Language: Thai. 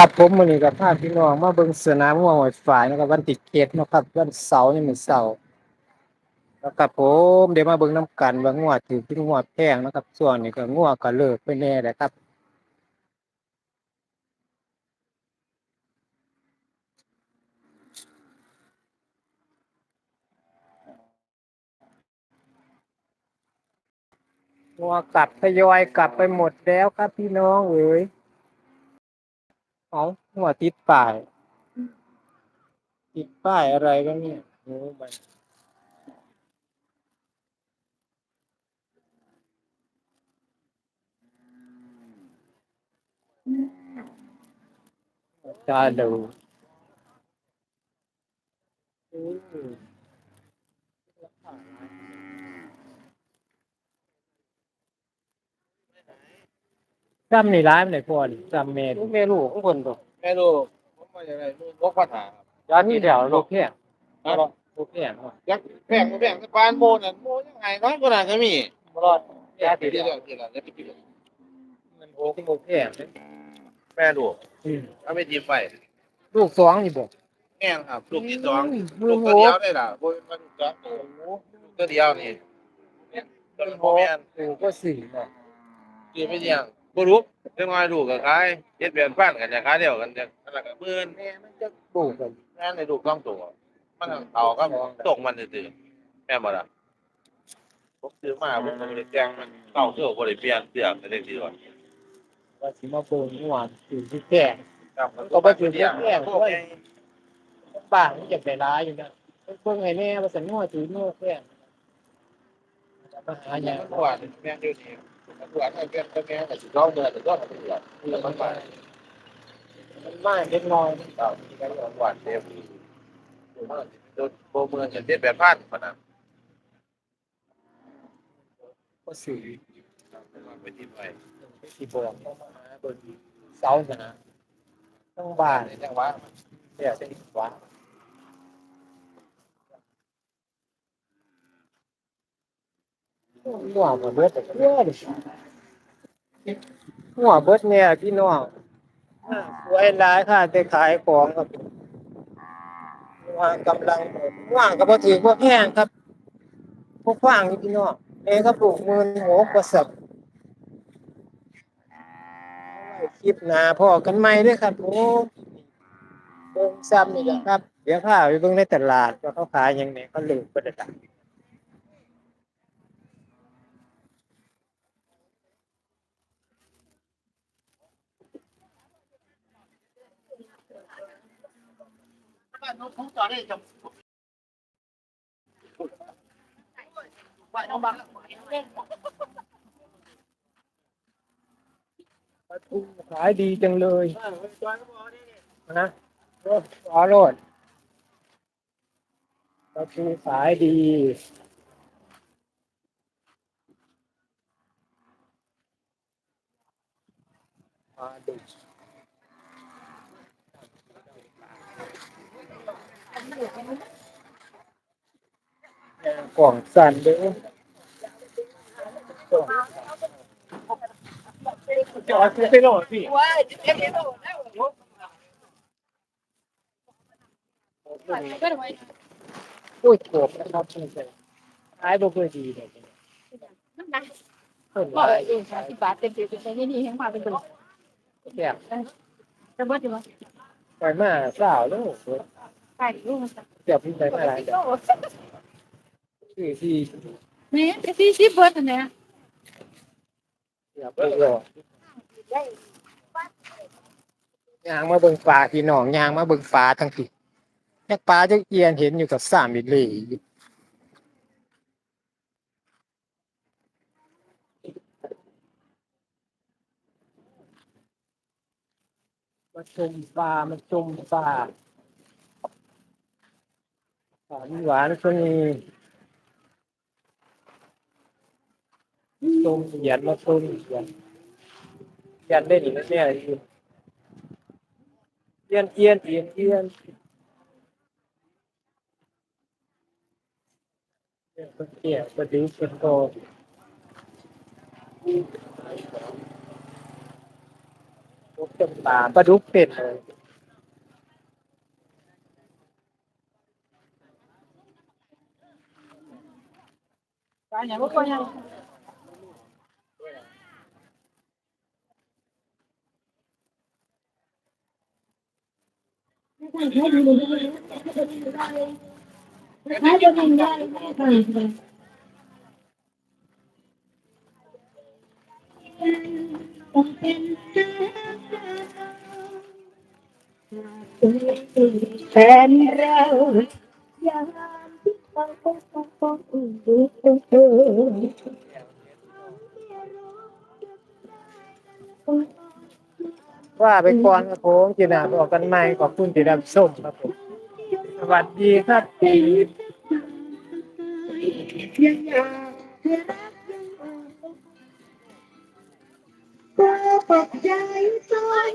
ครับผมมื้อนี้ก็พาพี่น้องมาเบิ่งสนามงัวหอยฝายนะครับวันที่7เนะครับวันเสาร์นี่มื้อเสาร์แล้วครับผมเดี๋ยวมาเบิ่งนํกันว่างัวถือเป็นงัวแพงนะครับช่วงนี้ก็งัวก็เลิกไปแน่แหละครับงัวกลับทยอยกลับไปหมดแล้วครับพี่น้องเอ๋ย เอาหัวติดป้าย ติดป้ายอะไรก็เนี่ยโอ้มันจาดู จำนี่ร้ายมันไหนพอดิจำเมลูกเมลูกข้างบนตัวแม่ลูกผมมาจากไหนลูกพกปัญหาครับย้อนนี่เดี๋ยวลูกแพงครับลูกแพงว่ะยักแพงแพงสะพานโมนั่นโมยังไงน้อยกว่านั้นก็มีบ่รอดยาติที่ดเดียวที่เดียวที่เดียวมันโอ้ที่ลูกแพงเลยแม่ลูกอืมเอาไปจิ้มไปลูกสองนี่บ่แม่นครับลูกที่สองมืลูอกโหตัวเดียวได้ล่ะโบมันลูกสองตัวลูกตัวเดียวนี่ตัวมือโหพ่อแม่นกูก็สี่เนาะคือไม่ยัง บ่รู้เรื่องว่าลูกกับขายเจ็ดเดือนพันกันจะขายเดียวกันจะอันละก็หมื่นแม่มันจะปลูกกันงานในลูกต้องตัวมันเอาก็ตกมันซื่อๆแม่นบ่ล่ะผมซื้อมาผมก็บ่ได้แจ้งมันเก่าเสื้อบ่ได้เปลี่ยนเสื้อก็ได้ดีกว่าว่าสิมาปลูกหัวอยู่ที่แพงครับก็บ่ถึงแพงเพราะว่าบ้านมันอยากได้ร้ายอยู่นะเพิ่งให้แม่ว่าสันงัวถืองัวแพงมาหาหอยัย่างงนั้นว่าแม่งอยู่นี่ มันว่าให้เป็นเป็นแม่ก็สิร้องเดือดร้อดือดแล้วมันมามันมากเล็กน้อยเก่าที่กันหวานเต็มโดนโบเมืองอย่างเด็ดแบบพันปะนะก็สี่ไปที่ไปสิบอกต้องมาหาเบิ่เสาหนาต้องบ้านในจังหวะเนี่ยเสิว่า หัวเบิดแต่เยอะดิหัวเบิดเนี่ยพี่น้องสวยหลายค่ะแต่ขายของครับว่างกำลังหว่างก็บ่ถือพว่าแพงครับพวกว่างพี่น้องเองก็ปลูกมื่นหกกว่าสับคลิปหนาพ่อกันใหมด้วยครับโอ้เบิ่งซ้ำนี่แหละครับ เดี๋ยวข้าไปเบิ่งในตลาดว่าเขาขายยังไงเขาลืมไปแล้ว จ้ะปลาทูขายดีจังเลยนะรถขอรถปลาทูขายดีปลาดุ กแม่กล่องสั่นเด้อจอดซื้อไปโหลดพี่อุ้ยโกบนะครับคุณเจ้ขายบ่ค่อยดีเลยคนบอกหลายเองสามสิบบาทเต็มๆแต่นี่นี่ยังมาเป็นตัวแบบจะเบิดอยู่มั้ยไปมาสาวแล้วใช่ลูกมัน เดี๋ยวพี่ไปมาหลายแบบคือที่นี่แต่ที่ที่เบิดอันเนี้ยเดี๋ยวไปรอยางมาเบิ่งปลาพี่น้องยางมาเบิ่งปลาทั้งทีแยกปลาจักเอียนเห็นอยู่กับสามอีหลีอยู่มาชมปลามาชมปลาหวา นหวานก็มีชมเหยียดมาชมเหยียดเหยียดได้ดีนะเนี่ยเอียนเอียนเอียนเอียนเอียนคนเกี่ยวคนดีคนโตต้มปลาปลาดุกเป็ดเลย ปลาอย่างบ่ค่อยยังแฟนเรายามที่เขา ว่าไปก่อนครับผมจีนาบอกกันใหม่ขอบคุณที่รับชมครับผมสวัสดีครับยังอยากจะรักยังอ่อนก็ตกใจซอย